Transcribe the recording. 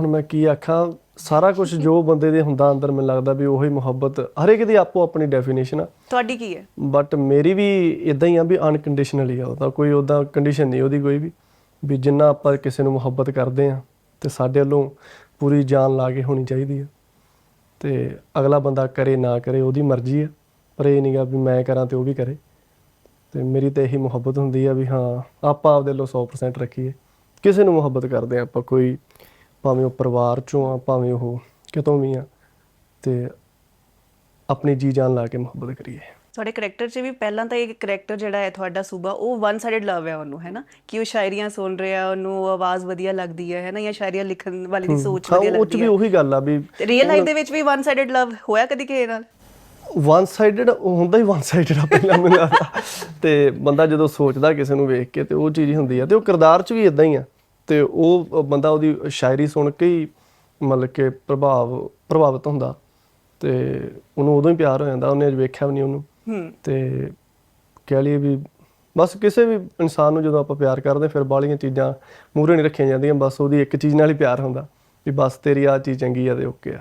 ਹੁਣ ਮੈਂ ਕੀ ਆਖਾਂ ਸਾਰਾ ਕੁਝ ਜੋ ਬੰਦੇ ਦੇ ਹੁੰਦਾ ਅੰਦਰ ਮੈਨੂੰ ਲੱਗਦਾ ਵੀ ਉਹੀ ਮੁਹੱਬਤ ਹਰ ਇੱਕ ਦੀ ਆਪੋ ਆਪਣੀ ਡੈਫੀਨੇਸ਼ਨ ਆ। ਤੁਹਾਡੀ ਕੀ ਹੈ? ਬਟ ਮੇਰੀ ਵੀ ਇਦਾਂ ਹੀ ਆ ਵੀ ਅਨਕੰਡੀਸ਼ਨਲੀ ਆ ਉਹਦਾ ਕੋਈ ਉਹਦਾ ਕੰਡੀਸ਼ਨ ਨਹੀਂ ਉਹਦੀ ਕੋਈ ਵੀ। ਵੀ ਜਿੰਨਾ ਆਪਾਂ ਕਿਸੇ ਨੂੰ ਮੁਹੱਬਤ ਕਰਦੇ ਆ ਤੇ ਸਾਡੇ ਵੱਲੋਂ ਪੂਰੀ ਜਾਨ ਲਾ ਕੇ ਹੋਣੀ ਚਾਹੀਦੀ ਆ। ਤੇ ਅਗਲਾ ਬੰਦਾ ਕਰੇ ਨਾ ਕਰੇ ਉਹਦੀ ਮਰਜ਼ੀ ਆ ਪਰ ਇਹ ਨਹੀਂਗਾ ਵੀ ਮੈਂ ਕਰਾਂ ਤੇ ਉਹ ਵੀ ਕਰੇ। ਤੇ ਮੇਰੀ ਤਾਂ ਇਹੀ ਮੁਹੱਬਤ ਹੁੰਦੀ ਆ ਵੀ ਹਾਂ ਆਪਾਂ ਆਪਦੇ ਵੱਲੋਂ 100% ਰੱਖੀਏ। ਕਿਸੇ ਨੂੰ ਮੁਹੱਬਤ ਕਰਦੇ ਆ ਆਪਾਂ ਕੋਈ ਭਾਵੇਂ ਉਹ ਪਰਿਵਾਰ ਚੋਂ ਆ ਭਾਵੇਂ ਉਹ ਕਿਤੋਂ ਵੀ ਆ ਤੇ ਆਪਣੀ ਜੀ ਜਾਨ ਲਾ ਕੇ ਮੁਹੱਬਤ ਕਰੀਏ। ਤੁਹਾਡੇ ਕਰੈਕਟਰ 'ਚ ਵੀ ਪਹਿਲਾਂ ਤਾਂ ਇਹ ਕਰੈਕਟਰ ਜਿਹੜਾ ਹੈ ਤੁਹਾਡਾ ਸੂਬਾ ਉਹ ਵਨ ਸਾਈਡਡ ਲਵ ਹੈ ਉਹਨੂੰ ਹੈ ਨਾ? ਕਿ ਉਹ ਸ਼ਾਇਰੀਆਂ ਸੁਣ ਰਿਹਾ ਉਹਨੂੰ ਉਹ ਆਵਾਜ਼ ਵਧੀਆ ਲੱਗਦੀ ਹੈ ਹੈ ਨਾ? ਜਾਂ ਸ਼ਾਇਰੀਆਂ ਲਿਖਣ ਵਾਲੇ ਦੀ ਸੋਚ ਹਾਂ ਵਧੀਆ ਉਹ ਚ ਲੱਗਦੀ ਵੀ ਹੈ। ਉਹੀ ਗੱਲ ਆ ਵੀ ਰੀਅਲ ਲਾਈਫ ਦੇ ਵਿੱਚ ਵੀ ਵਨ ਸਾਈਡਡ ਲਵ ਹੋਇਆ ਕਦੀ ਕਿਸੇ ਨਾਲ? ਵਨ ਸਾਈਡਡ ਹੁੰਦਾ ਹੀ ਵਨ ਸਾਈਡਡ ਆ ਪਹਿਲਾਂ ਮੈਨੂੰ ਲੱਗਦਾ। ਤੇ ਬੰਦਾ ਜਦੋਂ ਸੋਚਦਾ ਕਿਸੇ ਨੂੰ ਵੇਖ ਕੇ ਤੇ ਉਹ ਚੀਜ਼ ਹੀ ਹੁੰਦੀ ਆ ਤੇ ਉਹ ਕਿਰਦਾਰ ਚ ਵੀ ਇਦਾਂ ਹੀ ਆ। ਤੇ ਉਹ ਬੰਦਾ ਉਹਦੀ ਸ਼ਾਇਰੀ ਸੁਣ ਕੇ ਹੀ ਮਤਲਬ ਕਿ ਪ੍ਰਭਾਵ ਪ੍ਰਭਾਵਿਤ ਹੁੰਦਾ ਤੇ ਉਹਨੂੰ ਉਦੋਂ ਹੀ ਪਿਆਰ ਹੋ ਜਾਂਦਾ ਉਹਨੇ ਅਜੇ ਵੇਖਿਆ ਵੀ ਨਹੀਂ ਉਹਨੂੰ। ਤੇ ਕਹਿ ਲਈਏ ਵੀ ਬਸ ਕਿਸੇ ਵੀ ਇਨਸਾਨ ਨੂੰ ਜਦੋਂ ਆਪਾਂ ਪਿਆਰ ਕਰਦੇ ਫਿਰ ਬਾਹਲੀਆਂ ਚੀਜ਼ਾਂ ਮੂਹਰੇ ਨਹੀਂ ਰੱਖੀਆਂ ਜਾਂਦੀਆਂ ਬਸ ਉਹਦੀ ਇੱਕ ਚੀਜ਼ ਨਾਲ ਹੀ ਪਿਆਰ ਹੁੰਦਾ ਵੀ ਬਸ ਤੇਰੀ ਆ ਚੀਜ਼ ਚੰਗੀ ਆ ਤੇ ਓਕੇ ਆ।